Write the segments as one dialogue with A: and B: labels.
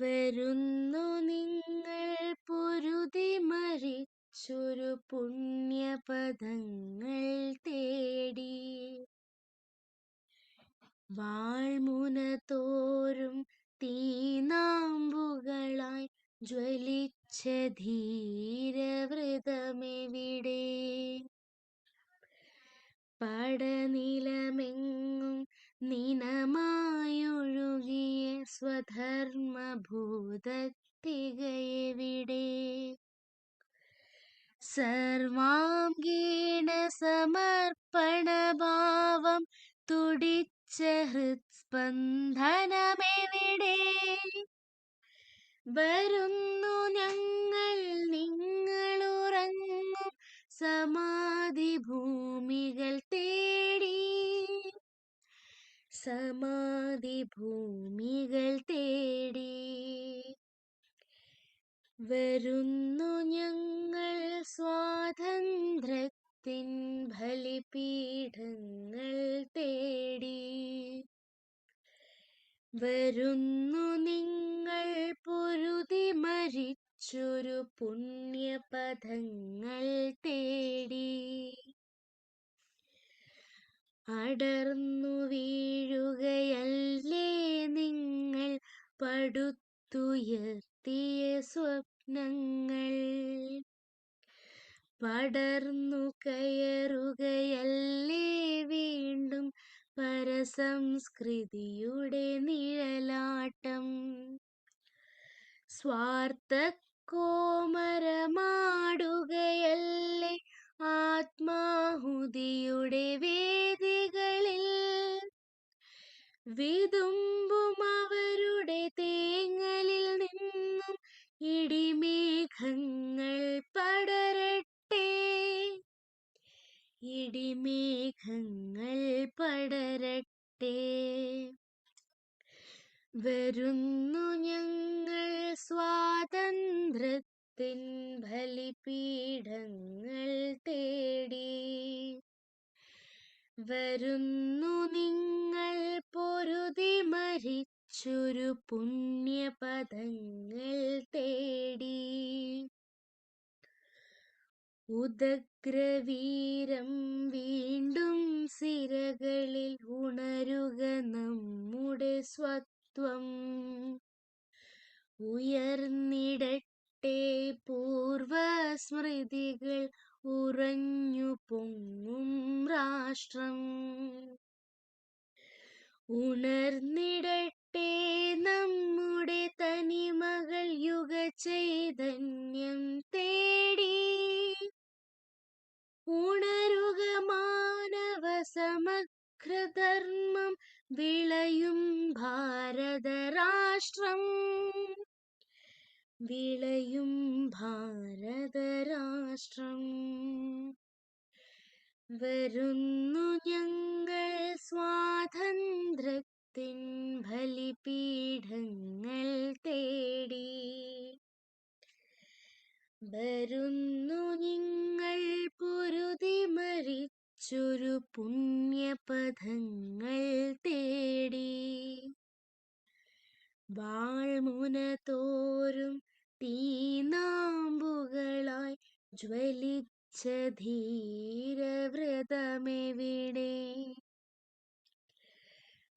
A: വരുന്നു നിങ്ങൾ പൊരുതി മരിച്ചൊരു പുണ്യപദങ്ങൾ തേടി. വാൾമുന തോറും തീനാമ്പുകളായി ജ്വലിച്ച ധീരവ്രതമെവിടെ? പടനിലമെങ്ങും നിനമായൊഴുകിയ സ്വധർമ്മഭൂതത്തികയെവിടെ സർവാംഗീണ സമർപ്പണഭാവം തുടിച്ച ഹൃത്സ്പന്ദനമെവിടെ വരുന്നു ഞങ്ങൾ സമാധി ഭൂമികൾ തേടി വരുന്നു ഞങ്ങൾ സ്വാതന്ത്ര്യത്തിൻ ബലിപീഠങ്ങൾ തേടി. വരുന്നു നിങ്ങൾ പൊരുതി മരിച്ചൊരു പുണ്യപഥങ്ങൾ തേടി. അടർന്നു വീഴുകയല്ലേ നിങ്ങൾ പടുത്തുയർത്തിയ സ്വപ്നങ്ങൾ? പടർന്നു കയറുകയല്ലേ വീണ്ടും പരസംസ്കൃതിയുടെ നിഴലാട്ടം? സ്വാർത്ഥ കോമരമാടുകയല്ലേ ആത്മാഹുതിയുടെ വേദികളിൽ വിതുമ്പും അവരുടെ തേങ്ങലിൽ നിന്നും ഇടിമേഘങ്ങൾ പടരട്ടെ. ഇടിമേഘങ്ങൾ പടരട്ടെ. വരുന്നു ഞങ്ങൾ സ്വാതന്ത്ര്യത്തിൻ ബലിപീഠങ്ങൾ തേടി. വരുന്നു മരിച്ചൊരു പുണ്യപദങ്ങൾ തേടി. ഉദഗ്രവീരം വീണ്ടും സിരകളിൽ ഉണരുക നമ്മുടെ സ്വത്വം. ഉയർന്നിടട്ടെ പൂർവസ്മൃതികൾ ഉറഞ്ഞു പൊങ്ങും രാഷ്ട്രം. ഉണർന്നിടട്ടെ നമ്മുടെ തനിമകൾ യുഗ ചൈതന്യം തേടി. ഉണരുക മാനവ സമഗ്രധർമ്മം വിളയും ഭാരതരാഷ്ട്രം. വിളയും ഭാരതരാഷ്ട്രം. വരുന്നു ഞങ്ങൾ മരിച്ചൊരു പുണ്യപദങ്ങൾ തേടി വാൾമുന തോറും തീനാമ്പുകളായി ജ്വലിച്ച ധീരവ്രതമെവിടെ?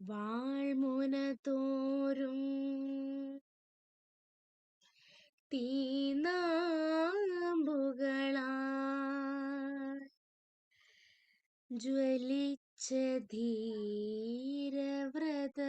A: വാൾമുന തോറും തീനാമ്പുകളായി ज्वलिच्छ धीरव्रत